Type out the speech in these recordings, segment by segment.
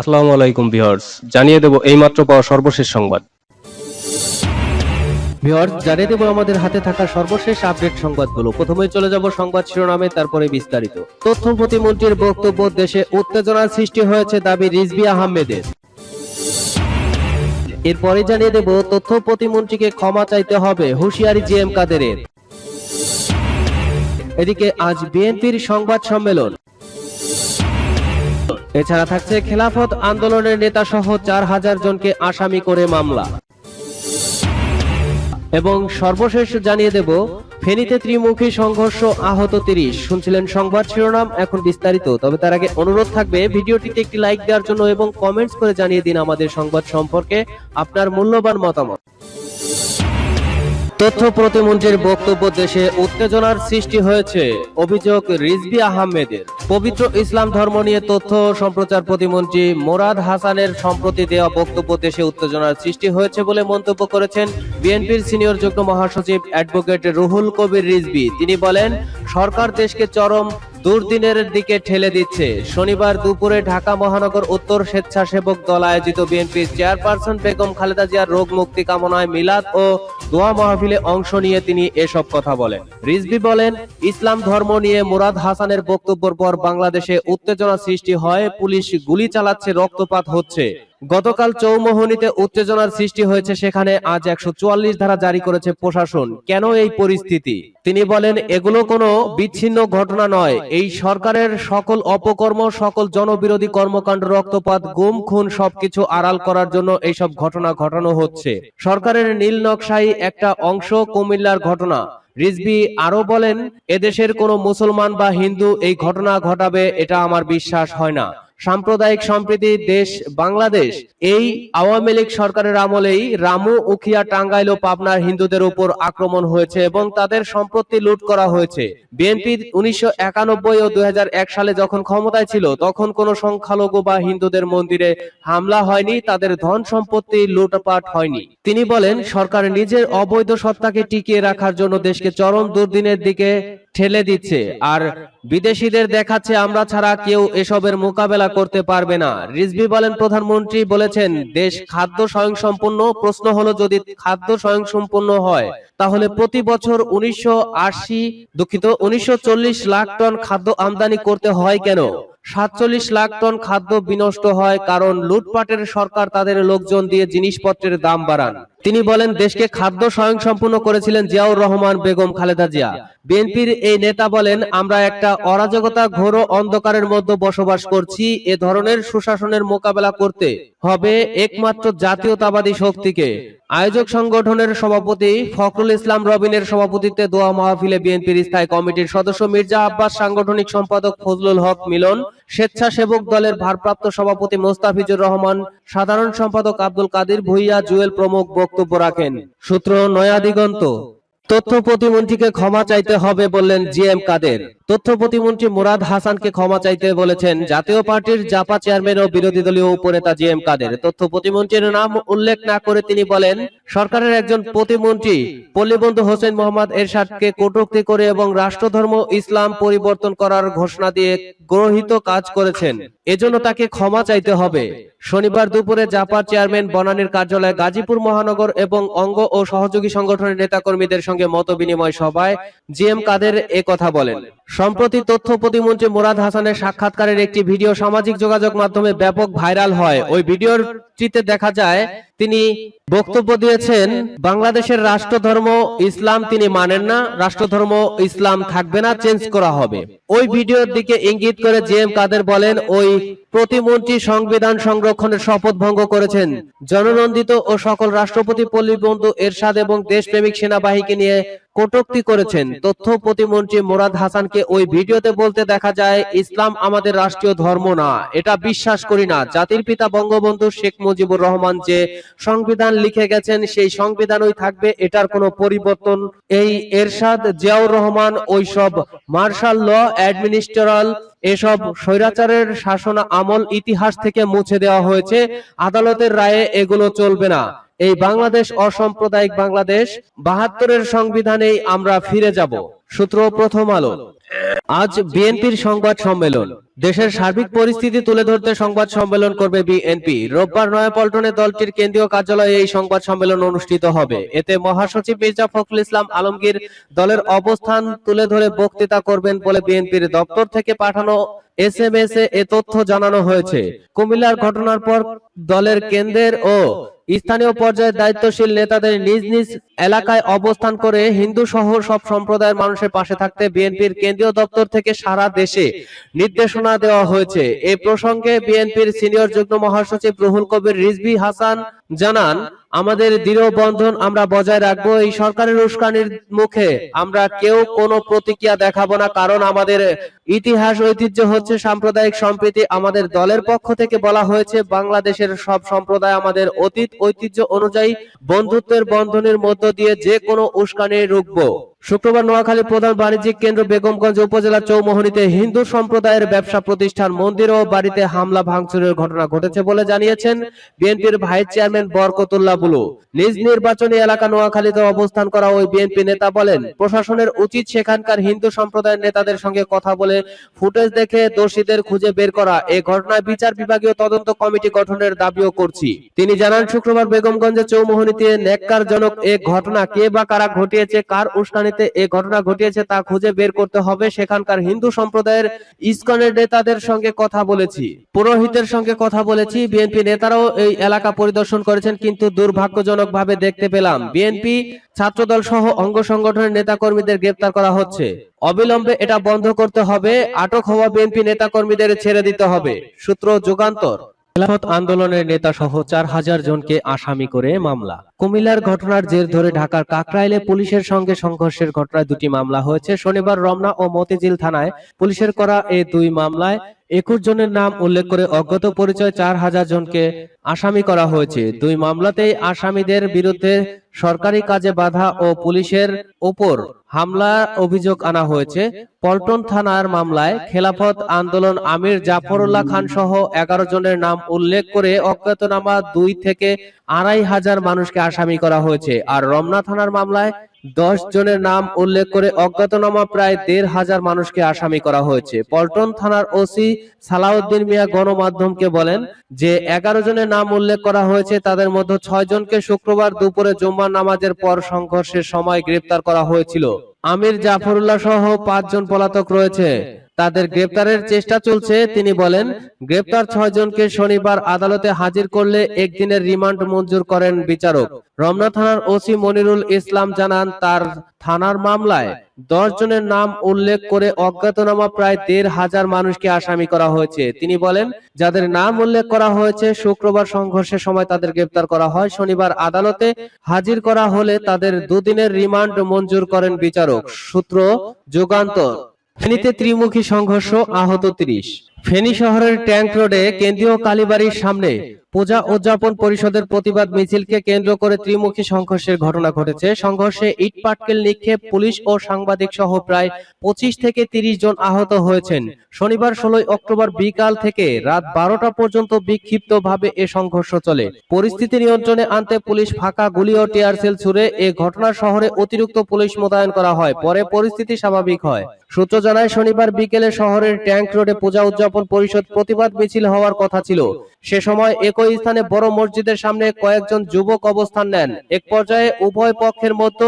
আসসালামু আলাইকুম ভিউয়ার্স, জানিয়ে দেব এইমাত্র পাওয়া সর্বশেষ সংবাদ। ভিউয়ার্স, জানিয়ে দেব আমাদের হাতে থাকা সর্বশেষ আপডেট সংবাদগুলো। প্রথমে চলে যাব সংবাদ শিরোনামে, তারপরে বিস্তারিত। তথ্য প্রতিমন্ত্রীর বক্তব্য দেশে উত্তেজনার সৃষ্টি হয়েছে দাবি রিজবি আহমেদের। এরপরে জানিয়ে দেব তথ্য প্রতিমন্ত্রীকে ক্ষমা চাইতে হবে হুঁশিয়ারি জি এম কাদেরের। এদিকে আজ বিএনপির সংবাদ সম্মেলন। এছাড়া থাকছে খেলাফত আন্দোলনের নেতা সহ চার হাজার জনকে আসামি করে মামলা। এবং সর্বশেষ জানিয়ে দেব, ফেনীতে ত্রিমুখী সংঘর্ষ আহত তিরিশ। শুনছিলেন সংবাদ শিরোনাম, এখন বিস্তারিত। তবে তার আগে অনুরোধ থাকবে, ভিডিওটিতে একটি লাইক দেওয়ার জন্য এবং কমেন্টস করে জানিয়ে দিন আমাদের সংবাদ সম্পর্কে আপনার মূল্যবান মতামত। তথ্য প্রতিমন্ত্রীর বক্তব্য দেশে উত্তেজনার সৃষ্টি হয়েছে। অভিযোগ রিজবি আহমেদের। পবিত্র ইসলাম ধর্ম নিয়ে তথ্য সম্প্রচার প্রতিমন্ত্রী মোরাদ হাসানের সম্প্রতি দেওয়া বক্তব্য দেশে উত্তেজনার সৃষ্টি হয়েছে বলে মন্তব্য করেছেন বিএনপির সিনিয়র যুগ্ম মহাসচিব অ্যাডভোকেট রুহুল কবির রিজবি তিনি বলেন, সরকার দেশকে চরম দুর্দিনের দিকে ঠেলে দিচ্ছে। শনিবার দুপুরে ঢাকা মহানগর উত্তর স্বেচ্ছাসেবক দল আয়োজিত বিএনপির চেয়ারপারসন বেগম খালেদা জিয়ার রোগ মুক্তি কামনায় মিলাদ ও দোয়া মাহফিলে অংশ নিয়ে তিনি এসব কথা বলেন। রিজভি বলেন, ইসলাম ধর্ম নিয়ে মুরাদ হাসানের বক্তব্যের পর বাংলাদেশে উত্তেজনা সৃষ্টি হয়, পুলিশ গুলি চালাচ্ছে, রক্তপাত হচ্ছে। গতকাল চৌমোহনীতে উত্তেজনার সৃষ্টি হয়েছে, সেখানে আজ একশো চুয়াল্লিশ ধারা জারি করেছে প্রশাসন। কেন এই পরিস্থিতি? তিনি বলেন, এগুলো কোনো বিচ্ছিন্ন ঘটনা নয়। এই সরকারের সকল অপকর্ম, সকল জনবিরোধী কর্মকাণ্ড, রক্তপাত, গুম, খুন, সবকিছু আড়াল করার জন্য এইসব ঘটনা ঘটানো হচ্ছে। সরকারের নীল নকশাই একটা অংশ কুমিল্লার ঘটনা। রিজবি আরও বলেন, এদেশের কোনো মুসলমান বা হিন্দু এই ঘটনা ঘটাবে, এটা আমার বিশ্বাস হয় না। সাম্প্রদায়িক সম্প্রীতি দেশ বাংলাদেশ, এই আওয়ামী লীগ সরকারের আমলেই রামু উখিয়া টাঙ্গাইল ও পাবনার হিন্দুদের উপর আক্রমণ হয়েছে এবং তাদের সম্পত্তি লুট করা হয়েছে। বিএনপি উনিশশো একানব্বই ও দুই হাজার এক সালে যখন ক্ষমতায় ছিল, তখন কোনো সংখ্যালঘু বা হিন্দুদের মন্দিরে হামলা হয়নি, তাদের ধন সম্পত্তি লুটপাট হয়নি। তিনি বলেন, সরকার নিজের অবৈধ সত্তাকে টিকিয়ে রাখার জন্য দেশকে চরম দুর্দিনের দিকে ঠেলে দিচ্ছে, আর বিদেশিদের দেখাচ্ছে আমরা ছাড়া কেউ এসবের মোকাবেলা করতে পারবে না। রিজভি বলেন, প্রধানমন্ত্রী বলেছেন, দেশ খাদ্য স্বয়ংসম্পূর্ণ। প্রশ্ন হলো, যদি খাদ্য স্বয়ংসম্পূর্ণ হয়, তাহলে প্রতি বছর উনিশশো আশি, দুঃখিত, উনিশশো চল্লিশ লাখ টন খাদ্য আমদানি করতে হয় কেন? সাতচল্লিশ লাখ টন খাদ্য বিনষ্ট হয় কারণ লুটপাটের সরকার তাদের লোকজন দিয়ে জিনিসপত্রের দাম বাড়ান। তিনি বলেন, দেশকে খাদ্য স্বয়ংসম্পূর্ণ করেছিলেন জিয়াউর রহমান বেগম খালেদা জিয়া। বিএনপির এই নেতা বলেন, আমরা একটা অরাজকতা ঘোর অন্ধকারের মধ্যে বসবাস করছি, এ ধরনের সুশাসনের মোকাবেলা করতে হবে একমাত্র জাতীয়তাবাদী শক্তিকে। আয়োজক সংগঠনের সভাপতি ফখরুল ইসলাম রবিনের সভাপতিত্বে দোয়া মাহফিলে বিএনপির স্থায়ী কমিটির সদস্য মির্জা আব্বাস, সাংগঠনিক সম্পাদক ফজলুল হক মিলন, স্বেচ্ছাসেবক দলের ভারপ্রাপ্ত সভাপতি মোস্তাফিজুর রহমান, সাধারণ সম্পাদক আব্দুল কাদির ভুইয়া জুয়েল প্রমুখ বক্তব্য রাখেন। সূত্র নয়া দিগন্ত তথ্য প্রতিমন্ত্রীকে ক্ষমা চাইতে হবে বললেন জি এম কাদের। তথ্য প্রতিমন্ত্রী মুরাদ হাসানকে ক্ষমা চাইতে বলেছেন, জাতীয় পার্টির জাপা চেয়ারম্যান ও বিরোধী দলীয় উপনেতা জি এম কাদের। তথ্য প্রতিমন্ত্রীর নাম উল্লেখ না করে তিনি বলেন, সরকারের একজন প্রতিমন্ত্রী পল্লীবন্ধু হোসেন মোহাম্মদ এরশাদকে কটূক্তি করে এবং রাষ্ট্রধর্ম, ইসলাম পরিবর্তন করার ঘোষণা দিয়ে গ্রহিত কাজ করেছেন। এজন্য তাকে ক্ষমা চাইতে হবে। শনিবার দুপুরে জাপার চেয়ারম্যান বনানীর কার্যালয়ে গাজীপুর মহানগর এবং অঙ্গ ও সহযোগী সংগঠনের নেতাকর্মীদের সঙ্গে মত বিনিময় সভায় জি এম কাদের কথা বলেন। সম্প্রতি তথ্য প্রতিমন্ত্রী মুরাদ হাসানের সাক্ষাৎকারের একটি ভিডিও সামাজিক যোগাযোগ মাধ্যমে ব্যাপক ভাইরাল হয়। ওই ভিডিওটিতে দেখা যায়, তিনি বক্তব্য দিয়েছেন, বাংলাদেশের রাষ্ট্রধর্ম ইসলাম তিনি মানেন না, রাষ্ট্রধর্ম ইসলাম থাকবে না, চেঞ্জ করা হবে। ওই ভিডিওর দিকে ইঙ্গিত করে জি এম কাদের বলেন, ওই প্রতিমন্ত্রী সংবিধান সংরক্ষণের শপথ ভঙ্গ করেছেন। জননন্দিত ও সকল রাষ্ট্রপতি, পল্লীবন্ধু, এরশাদ এবং দেশপ্রেমিক সেনাবাহিনীকে নিয়ে কটূক্তি করেছেন। তথ্য প্রতিমন্ত্রী মোরাদ হাসানকে ওই ভিডিওতে বলতে দেখা যায় ইসলাম আমাদের রাষ্ট্রীয় ধর্ম না। এটা বিশ্বাস করি না। জাতির পিতা বঙ্গবন্ধু শেখ মুজিবুর রহমান যে সংবিধান লিখে গেছেন সেই সংবিধানই থাকবে। এটার কোনো পরিবর্তন এই এরশাদ জিয়াউর রহমান ওইসব মার্শাল ল অ্যাডমিনিস্ট্রাল এসব স্বৈরাচারের শাসন আমল ইতিহাস থেকে মুছে দেওয়া হয়েছে। আদালতের রায়ে এগুলো চলবে না। এই বাংলাদেশ অসাম্প্রদায়িক বাংলাদেশ বাহাত্তরের সংবিধানেই আমরা ফিরে যাব। সূত্র প্রথম আলো। আজ বিএনপির সংবাদ সম্মেলন। দেশের সার্বিক পরিস্থিতি তুলে ধরতে সংবাদ সম্মেলন করবে বিএনপি। রোববার নয়াপল্টনে দলটির কেন্দ্রীয় কার্যালয়ে এই সংবাদ সম্মেলন অনুষ্ঠিত হবে। এতে মহাসচিব মির্জা ফখরুল ইসলাম আলমগীর দলের অবস্থান তুলে ধরে বক্তৃতা করবেন বলে বিএনপির দপ্তর থেকে পাঠানো এস এম এস এ তথ্য জানানো হয়েছে। কুমিল্লার ঘটনার পর দলের কেন্দ্রের ও স্থানীয় পর্যায়ে দায়িত্বশীল নেতাদের নিজ নিজ এলাকায় অবস্থান করে হিন্দু সহ সব সম্প্রদায়ের মানুষের পাশে থাকতে বিএনপির কেন্দ্রীয় দপ্তর থেকে সারা দেশে নির্দেশনা দেওয়া হয়েছে। এ প্রসঙ্গে বিএনপির সিনিয়র যুগ্ম মহাসচিব রুহুল কবির রিজভি হাসান জানান আমাদের দৃঢ় বন্ধন আমরা বজায় রাখব এই সরকারের উস্কানির মুখে। আমরা কেউ কোনো প্রতিক্রিয়া দেখাবো না, কারণ আমাদের ইতিহাস, ঐতিহ্য হচ্ছে সাম্প্রদায়িক সম্প্রীতি। আমাদের দলের পক্ষ থেকে বলা হয়েছে, বাংলাদেশের সব সম্প্রদায় আমাদের অতীত ঐতিহ্য অনুযায়ী বন্ধুত্বের বন্ধনের মধ্য দিয়ে যে কোনো উস্কানি রুখবো। শুক্রবার নোয়াখালী প্রধান বাণিজ্যিক কেন্দ্র বেগমগঞ্জ উপজেলার চৌমোহনীতে হিন্দু সম্প্রদায়ের ব্যবসা প্রতিষ্ঠান, মন্দির ও বাড়িতে হামলা, ভাঙচুরের ঘটনা ঘটেছে বলে জানিয়েছেন বিএনপির ভাইস চেয়ারম্যান বরকতুল্লাহ বুলু। নিজ নির্বাচনী এলাকা নোয়াখালীতে অবস্থান করা ওই বিএনপি নেতা বলেন, প্রশাসনের উচিত সেখানকার হিন্দু সম্প্রদায়ের নেতাদের সঙ্গে কথা বলে ফুটেজ দেখে দোষীদের খুঁজে বের করা। এ ঘটনায় বিচার বিভাগীয় তদন্ত কমিটি গঠনের দাবিও করছি। তিনি জানান, শুক্রবার বেগমগঞ্জে চৌমোহনীতে ন্যাক্কারজনক এ ঘটনা কে বা কারা ঘটিয়েছে, কার উস্কানিতে এ ঘটনা ঘটিয়েছে তা খুঁজে বের করতে হবে। সেখানকার হিন্দু সম্প্রদায়ের ইসকনের নেতাদের সঙ্গে কথা বলেছি। পুরোহিতের সঙ্গে কথা বলেছি। বিএনপি নেতারাও এই এলাকা পরিদর্শন করেছেন, কিন্তু দুর্ভাগ্যজনক ভাবে দেখতে পেলাম, বিএনপি ছাত্রদল সহ অঙ্গ সংগঠনের নেতাকর্মীদের গ্রেপ্তার করা হচ্ছে। অবিলম্বে এটা বন্ধ করতে হবে। আটক হওয়া বিএনপি নেতাকর্মীদের ছেড়ে দিতে হবে। সূত্র যুগান্তর। খেলাফত আন্দোলনের নেতা সহ চার হাজার জনকে আসামি করে মামলা। কুমিল্লার ঘটনার জের ধরে ঢাকার কাকরাইলে পুলিশের সঙ্গে সংঘর্ষের ঘটনায় দুটি মামলা হয়েছে। শনিবার রমনা ও মতিঝিল থানায় পুলিশের করা এই দুই মামলায় একুশ জনের নাম উল্লেখ করে অজ্ঞাত পরিচয় চার হাজার জনকে আসামি করা হয়েছে। দুই মামলাতেই আসামিদের বিরুদ্ধে সরকারি কাজে বাধা ও পুলিশের ওপর হামলা অভিযোগ আনা হয়েছে। পল্টন থানার মামলায় খেলাফত আন্দোলন আমির জাফরুল্লাহ খান সহ এগারো জনের নাম উল্লেখ করে অজ্ঞাতনামা দুই থেকে আড়াই হাজার মানুষকে আসামি করা হয়েছে। আর রমনা থানার মামলায় দশ জনের নাম উল্লেখ করে অজ্ঞাতনামা প্রায় দেড় হাজার মানুষকে আসামি করা হয়েছে। পল্টন থানার ওসি সালাউদ্দিন মিয়া গণমাধ্যমকে বলেন যে, এগারো জনের নাম উল্লেখ করা হয়েছে, তাদের মধ্যে ছয় জনকে শুক্রবার দুপুরে জুম্মার নামাজের পর সংঘর্ষের সময় গ্রেপ্তার করা হয়েছিল। আমির জাফরুল্লাহ সহ পাঁচজন পলাতক রয়েছে। তাদের গ্রেপ্তারের চেষ্টা চলছে তিনি বলেন গ্রেপ্তার ছয় জনকে শনিবার আদালতে হাজির করলে একদিনের রিমান্ড মঞ্জুর করেন বিচারক। রমনা থানার ওসি মনিরুল ইসলাম জানান তার থানার মামলায় দশ জনের নাম উল্লেখ করে অজ্ঞাতনামা প্রায় দেড় হাজার মানুষকে আসামি করা হয়েছে। তিনি বলেন যাদের নাম উল্লেখ করা হয়েছে শুক্রবার সংঘর্ষের সময় তাদের গ্রেপ্তার করা হয়। শনিবার আদালতে হাজির করা হলে তাদের দুদিনের রিমান্ড মঞ্জুর করেন বিচারক। সূত্র যুগান্তর। ফেনীতে ত্রিমুখী সংঘর্ষ আহত ত্রিশ। ফেনী শহরের ট্যাঙ্ক রোডে কেন্দ্রীয় কালীবাড়ির সামনে পূজা উদযাপন পরিষদের প্রতিবাদ মিছিলকে কেন্দ্র করে ত্রিমুখী সংঘর্ষের ঘটনা ঘটেছে। সংঘর্ষে ইট পাটকেল নিক্ষেপ পুলিশ ও সাংবাদিক সহ প্রায় পঁচিশ থেকে তিরিশ জন আহত হয়েছেন। শনিবার ষোলোই অক্টোবর বিকাল থেকে রাত বারোটা পর্যন্ত বিক্ষিপ্ত ভাবে এ সংঘর্ষ চলে। পরিস্থিতি নিয়ন্ত্রণে আনতে পুলিশ ফাঁকা গুলি ও টিয়ার সেল ছুড়ে এ ঘটনার শহরে অতিরিক্ত পুলিশ মোতায়েন করা হয়। পরে পরিস্থিতি স্বাভাবিক হয়। সূত্র জানায়, শনিবার বিকেলে শহরের ট্যাঙ্ক রোডে পূজা উদযাপন পরিষদ প্রতিবাদ মিছিল হওয়ার কথা ছিল। সে সময় একই স্থানে বড় মসজিদের সামনে কয়েকজন যুবক অবস্থান নেন। এক পর্যায়ে উভয় পক্ষের মতো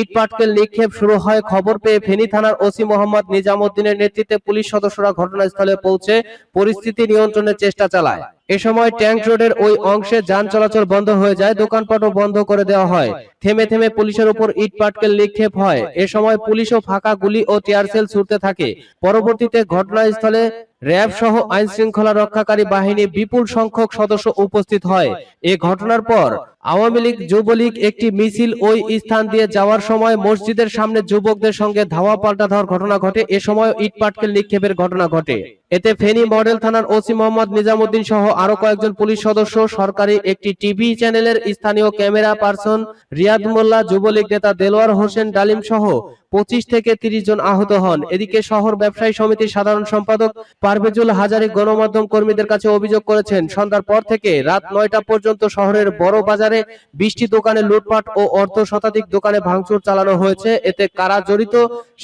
ইট পাটকেল নিক্ষেপ শুরু হয়। খবর পেয়ে ফেনী থানার ওসি মোহাম্মদ নিজামুদ্দিনের নেতৃত্বে পুলিশ সদস্যরা ঘটনাস্থলে পৌঁছে পরিস্থিতি নিয়ন্ত্রণের চেষ্টা চালায়। এ সময় ট্যাঙ্ক রোডের ওই অংশে যান চলাচল বন্ধ হয়ে যায়, দোকানপাটও বন্ধ করে দেওয়া হয়। থেমে থেমে পুলিশের উপর ইট পাটকেল নিক্ষেপ হয়। এ সময় পুলিশও ফাঁকা গুলি ও টিয়ার সেল ছুটতে থাকে। পরবর্তীতে ঘটনাস্থলে র্যাব সহ আইন শৃঙ্খলা রক্ষাকারী বাহিনী বিপুল সংখ্যক সদস্য উপস্থিত হয়। এ ঘটনার পর আওয়ামী লীগ যুবলীগ একটি মিছিল ওই স্থান দিয়ে যাওয়ার সময় মসজিদের সামনে যুবকদের সঙ্গে ধাওয়া পাল্টা দেওয়ার ঘটনা ঘটে এ সময় ইট পাটকেল নিক্ষেপের ঘটনা ঘটে। এতে ফেনী মডেল থানার ওসি মোহাম্মদ নিজামুদ্দিন সহ আরও কয়েকজন পুলিশ সদস্য সরকারি একটি টিভি চ্যানেলের স্থানীয় ক্যামেরা পার্সন রিয়াদ মোল্লা যুবলীগ নেতা দেলোয়ার হোসেন ডালিম সহ পঁচিশ থেকে তিরিশ জন আহত হন। এদিকে শহর ব্যবসায়ী সমিতির সাধারণ সম্পাদক পারভেজুল হাজারি গণমাধ্যম কর্মীদের কাছে অভিযোগ করেছেন সন্ধ্যার পর থেকে রাত নয়টা পর্যন্ত শহরের বড় বাজারে বাজারে বিশটি দোকানে লুটপাট ও অর্ধ শতাধিক দোকানে ভাঙচুর চালানো হয়েছে। এতে কারা জড়িত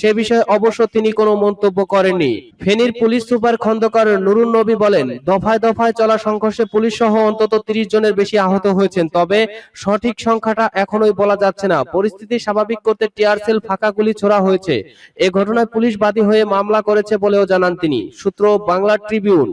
সে বিষয়ে অবশ্য তিনি কোনো মন্তব্য করেননি। ফেনীর পুলিশ সুপার খন্দকার নুরুন নবী বলেন, দফায় দফায় চলা সংঘর্ষে পুলিশ সহ অন্তত তিরিশ জনের বেশি আহত হয়েছেন, তবে সঠিক সংখ্যাটা এখনোই বলা যাচ্ছে না। পরিস্থিতি স্বাভাবিক করতে টিয়ার সেল ফাঁকা গুলি ছোড়া হয়েছে। এ ঘটনায় পুলিশ বাদী হয়ে মামলা করেছে বলেও জানান তিনি। সূত্র বাংলা ট্রিবিউন।